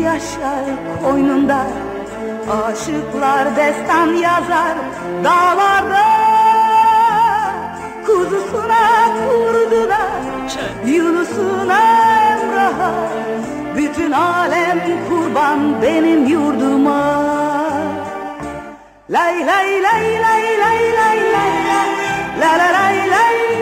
yaşar koynunda Aşıklar destan yazar dağlarda Kuzusuna kurduna Yunus'una Emrah'a Bütün alem kurban benim yurduma Lay lay lay lay lay lay lay La la lay lay